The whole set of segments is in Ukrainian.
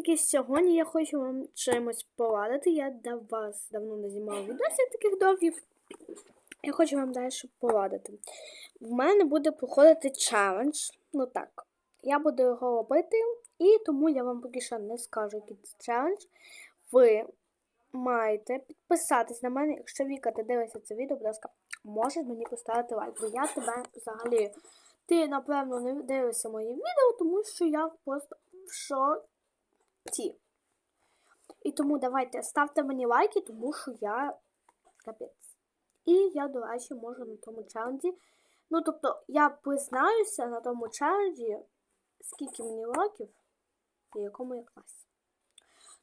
таки сьогодні я хочу вам чимось порадити. Я до вас давно не знімала відосів таких довгих. Я хочу вам далі порадити. В мене буде проходити челендж. Ну так, я буду його робити, і тому я вам поки що не скажу, який це челендж. Ви маєте підписатись на мене, якщо Віка, ти дивишся це відео, будь ласка, можеш мені поставити лайк, бо я тебе взагалі. Ти, напевно, не дивишся мої відео, тому що я просто в шоці. І тому давайте ставте мені лайки, тому що я капець. І я, до речі, можу на тому челенджі. Ну, тобто, я признаюся на тому челенджі, скільки мені років і якому я класі.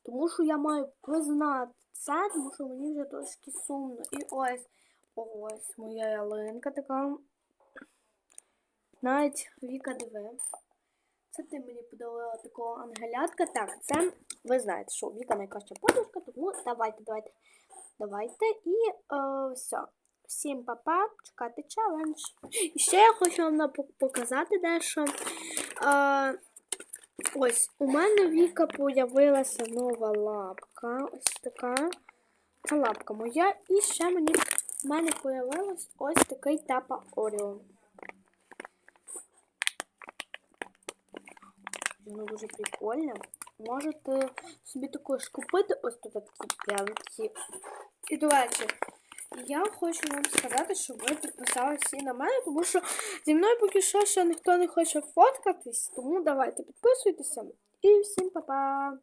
Тому що я маю признати це, тому що мені вже трошки сумно. І ось, ось моя ялинка така. Навіть Віка диви. Це ти мені подарувала такого ангелятка. Так, це ви знаєте, що Віка найкраща подружка, тому давайте, давайте. Давайте і е, все. Всім папа, чекайте челендж. І ще я хочу вам показати дещо. Е, ось, у мене Віка появилася нова лапка. Ось така. Це лапка моя. І ще мені в мене появилась ось такий тапа Оріо. Воно дуже прикольне. Можете собі також купити ось тут пряники. І давайте. я хочу вам сказати, щоб ви підписалися і на мене, тому що зі мною поки що ще ніхто не хоче фоткатись, тому давайте підписуйтеся. І всім па-па!